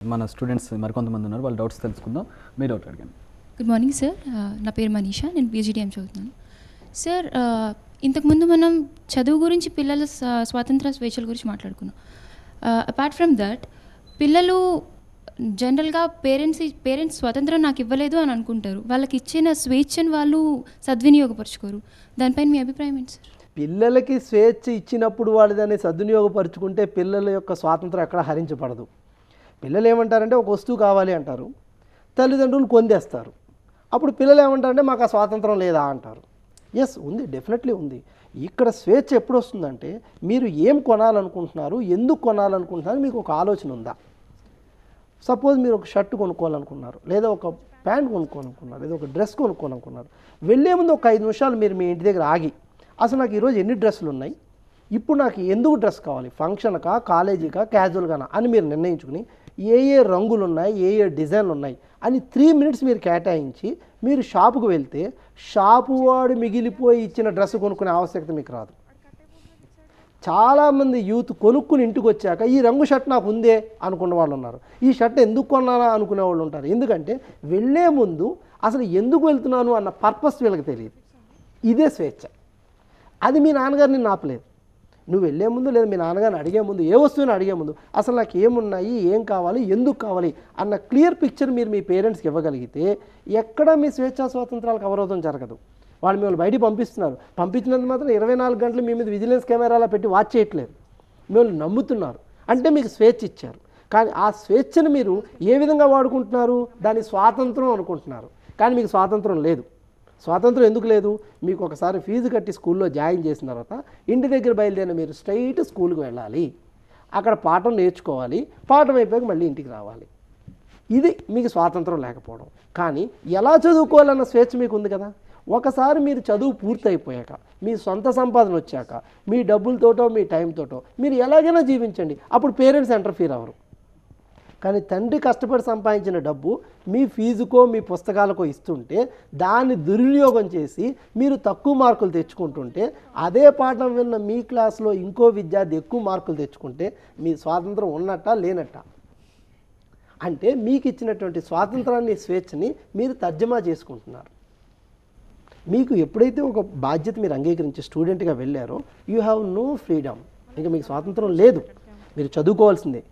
మన స్టూడెంట్స్ మరికొంతమంది ఉన్నారు వాళ్ళ డౌట్స్ తెలుసుకుందాం. మీ డౌట్ అడిగాను గుడ్ మార్నింగ్ సార్ నా పేరు మనీషా నేను పీజీడిఎం చదువుతున్నాను. సార్ ఆ, ఇంతకుముందు మనం చదువు గురించి పిల్లల స్వాతంత్ర స్వేచ్ఛల గురించి మాట్లాడుకున్నాం. అపార్ట్ ఫ్రమ్ దట్ పిల్లలు జనరల్గా పేరెంట్స్ పేరెంట్స్ స్వతంత్రం నాకు ఇవ్వలేదు అని అనుకుంటారు. వాళ్ళకి ఇచ్చిన స్వేచ్ఛను వాళ్ళు సద్వినియోగపరచుకోరు. దానిపైన మీ అభిప్రాయం ఏంటి సార్ పిల్లలకి స్వేచ్ఛ ఇచ్చినప్పుడు వాళ్ళు దాన్ని సద్వినియోగపరుచుకుంటే పిల్లల యొక్క స్వాతంత్రం ఎక్కడ హరించబడదు. పిల్లలు ఏమంటారంటే ఒక వస్తువు కావాలి అంటారు. తల్లిదండ్రులు కొందేస్తారు అప్పుడు పిల్లలు ఏమంటారంటే మాకు ఆ స్వాతంత్రం లేదా అంటారు. ఎస్ ఉంది డెఫినెట్లీ ఉంది. ఇక్కడ స్వేచ్ఛ ఎప్పుడు వస్తుందంటే మీరు ఏం కొనాలనుకుంటున్నారు ఎందుకు కొనాలనుకుంటున్నారు మీకు ఒక ఆలోచన ఉందా? సపోజ్ మీరు ఒక షర్ట్ కొనుక్కోవాలనుకున్నారు లేదా ఒక ప్యాంట్ కొనుక్కోవాలనుకున్నారు లేదా ఒక డ్రెస్ కొనుక్కోవాలనుకున్నారు. వెళ్ళే ముందు ఒక ఐదు నిమిషాలు మీరు మీ ఇంటి దగ్గర ఆగి అసలు నాకు ఈరోజు ఎన్ని డ్రెస్సులు ఉన్నాయి? ఇప్పుడు నాకు ఎందుకు డ్రెస్ కావాలి? ఫంక్షన్కా కాలేజీకా క్యాజువల్గానా అని మీరు నిర్ణయించుకుని ఏ ఏ రంగులు ఉన్నాయి ఏ ఏ డిజైన్లు ఉన్నాయి అని త్రీ మినిట్స్ మీరు కేటాయించి మీరు షాపుకు వెళ్తే షాపు వాడు మిగిలిపోయి ఇచ్చిన డ్రెస్ కొనుక్కునే ఆవశ్యకత మీకు రాదు. చాలామంది యూత్ కొనుక్కుని ఇంటికి వచ్చాక ఈ రంగు షర్ట్ నాకు ఉందే అనుకున్న వాళ్ళు ఉన్నారు. ఈ షర్ట్ ఎందుకు కొన్నానా అనుకునే వాళ్ళు ఉంటారు. ఎందుకంటే వెళ్ళే ముందు అసలు ఎందుకు వెళ్తున్నాను అన్న పర్పస్ వీళ్ళకి తెలియదు. ఇదే స్వేచ్ఛ. అది మీ నాన్నగారు నిన్ను ఆపలేదు నువ్వు వెళ్ళే ముందు లేదా మీ నాన్నగారిని అడిగే ముందు ఏ వస్తువుని అడిగే ముందు అసలు నాకు ఏమున్నాయి ఏం కావాలి ఎందుకు కావాలి అన్న క్లియర్ పిక్చర్ మీరు మీ పేరెంట్స్కి ఇవ్వగలిగితే ఎక్కడ మీ స్వేచ్ఛా స్వాతంత్రాలకు అవరోధం జరగదు. వాళ్ళు మిమ్మల్ని బయటికి పంపిస్తున్నారు. పంపించినంత మాత్రం ఇరవై నాలుగు గంటలు మీ మీద విజిలెన్స్ కెమెరాలో పెట్టి వాచ్ చేయట్లేదు. మిమ్మల్ని నమ్ముతున్నారు. అంటే మీకు స్వేచ్ఛ ఇచ్చారు. కానీ ఆ స్వేచ్ఛను మీరు ఏ విధంగా వాడుకుంటున్నారు? దాని స్వాతంత్రం అనుకుంటున్నారు. కానీ మీకు స్వాతంత్రం లేదు. స్వాతంత్రం ఎందుకు లేదు? మీకు ఒకసారి ఫీజు కట్టి స్కూల్లో జాయిన్ చేసిన తర్వాత ఇంటి దగ్గర బయలుదేరిన మీరు స్ట్రైట్ స్కూల్కి వెళ్ళాలి. అక్కడ పాఠం నేర్చుకోవాలి. పాఠం అయిపోయాక మళ్ళీ ఇంటికి రావాలి. ఇది మీకు స్వాతంత్రం లేకపోవడం. కానీ ఎలా చదువుకోవాలన్న స్వేచ్ఛ మీకు ఉంది కదా? ఒకసారి మీరు చదువు పూర్తయిపోయాక మీ సొంత సంపాదన వచ్చాక మీ డబ్బులతోటో మీ టైంతోటో మీరు ఎలాగైనా జీవించండి. అప్పుడు పేరెంట్స్ ఎంటర్ఫీర్ అవ్వరు. కానీ తండ్రి కష్టపడి సంపాదించిన డబ్బు మీ ఫీజుకో మీ పుస్తకాలకో ఇస్తుంటే దాన్ని దుర్వినియోగం చేసి మీరు తక్కువ మార్కులు తెచ్చుకుంటుంటే అదే పాఠం విన్న మీ క్లాస్లో ఇంకో విద్యార్థి ఎక్కువ మార్కులు తెచ్చుకుంటే మీ స్వాతంత్రం ఉన్నట్టా లేనట్టా? అంటే మీకు ఇచ్చినటువంటి స్వాతంత్రాన్ని స్వేచ్ఛని మీరు తర్జమా చేసుకుంటున్నారు. మీకు ఎప్పుడైతే ఒక బాధ్యత మీరు అంగీకరించి స్టూడెంట్గా వెళ్ళారో యూ హ్యావ్ నో ఫ్రీడమ్. ఇంకా మీకు స్వాతంత్రం లేదు. మీరు చదువుకోవాల్సిందే.